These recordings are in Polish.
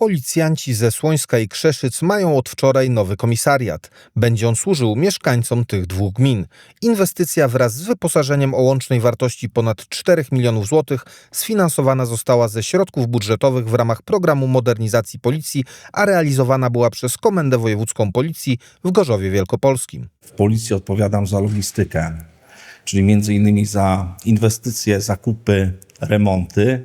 Policjanci ze Słońska i Krzeszyc mają od wczoraj nowy komisariat. Będzie on służył mieszkańcom tych dwóch gmin. Inwestycja wraz z wyposażeniem o łącznej wartości ponad 4 milionów złotych sfinansowana została ze środków budżetowych w ramach programu modernizacji policji, a realizowana była przez Komendę Wojewódzką Policji w Gorzowie Wielkopolskim. W policji odpowiadam za logistykę, czyli między innymi za inwestycje, zakupy, remonty.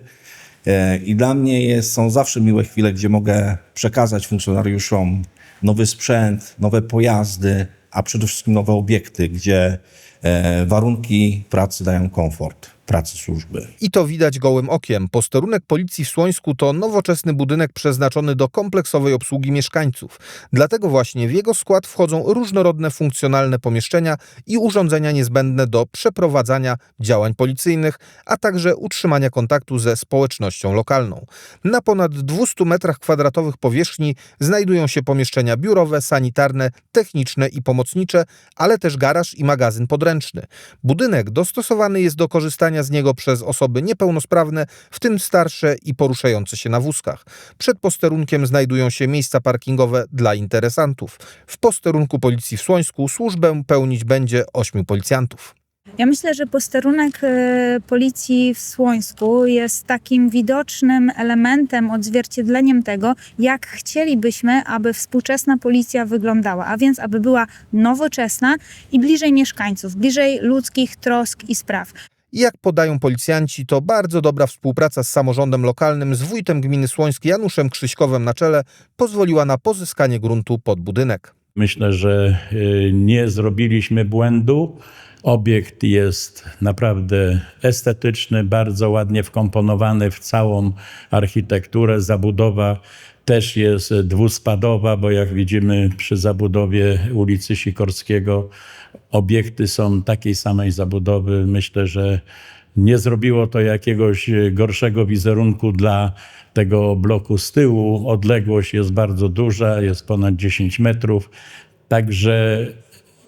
E, I dla mnie jest, są zawsze miłe chwile, gdzie mogę przekazać funkcjonariuszom nowy sprzęt, nowe pojazdy, a przede wszystkim nowe obiekty, gdzie e, warunki pracy dają komfort pracy służby. I to widać gołym okiem. Posterunek policji w Słońsku to nowoczesny budynek przeznaczony do kompleksowej obsługi mieszkańców. Dlatego właśnie w jego skład wchodzą różnorodne funkcjonalne pomieszczenia i urządzenia niezbędne do przeprowadzania działań policyjnych, a także utrzymania kontaktu ze społecznością lokalną. Na ponad 200 metrach kwadratowych powierzchni znajdują się pomieszczenia biurowe, sanitarne, techniczne i pomocnicze, ale też garaż i magazyn podręczny. Budynek dostosowany jest do korzystania z niego przez osoby niepełnosprawne, w tym starsze i poruszające się na wózkach. Przed posterunkiem znajdują się miejsca parkingowe dla interesantów. W posterunku policji w Słońsku służbę pełnić będzie ośmiu policjantów. Ja myślę, że posterunek e, policji w Słońsku jest takim widocznym elementem, odzwierciedleniem tego, jak chcielibyśmy, aby współczesna policja wyglądała, a więc aby była nowoczesna i bliżej mieszkańców, bliżej ludzkich trosk i spraw. Jak podają policjanci, to bardzo dobra współpraca z samorządem lokalnym, z wójtem gminy Słońsk Januszem Krzyśkowem na czele pozwoliła na pozyskanie gruntu pod budynek. Myślę, że y, nie zrobiliśmy błędu. Obiekt jest naprawdę estetyczny, bardzo ładnie wkomponowany w całą architekturę. Zabudowa też jest dwuspadowa, bo jak widzimy przy zabudowie ulicy Sikorskiego, obiekty są takiej samej zabudowy. Myślę, że nie zrobiło to jakiegoś gorszego wizerunku dla tego bloku z tyłu. Odległość jest bardzo duża, jest ponad 10 metrów. Także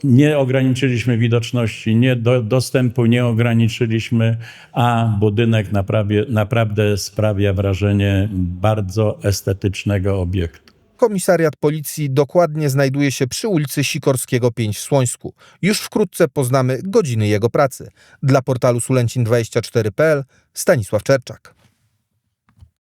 nie ograniczyliśmy widoczności, nie do, dostępu nie ograniczyliśmy, a budynek naprawie, naprawdę sprawia wrażenie bardzo estetycznego obiektu. Komisariat policji dokładnie znajduje się przy ulicy Sikorskiego 5 w Słońsku. Już wkrótce poznamy godziny jego pracy. Dla portalu Sulęcin24.pl Stanisław Czerczak.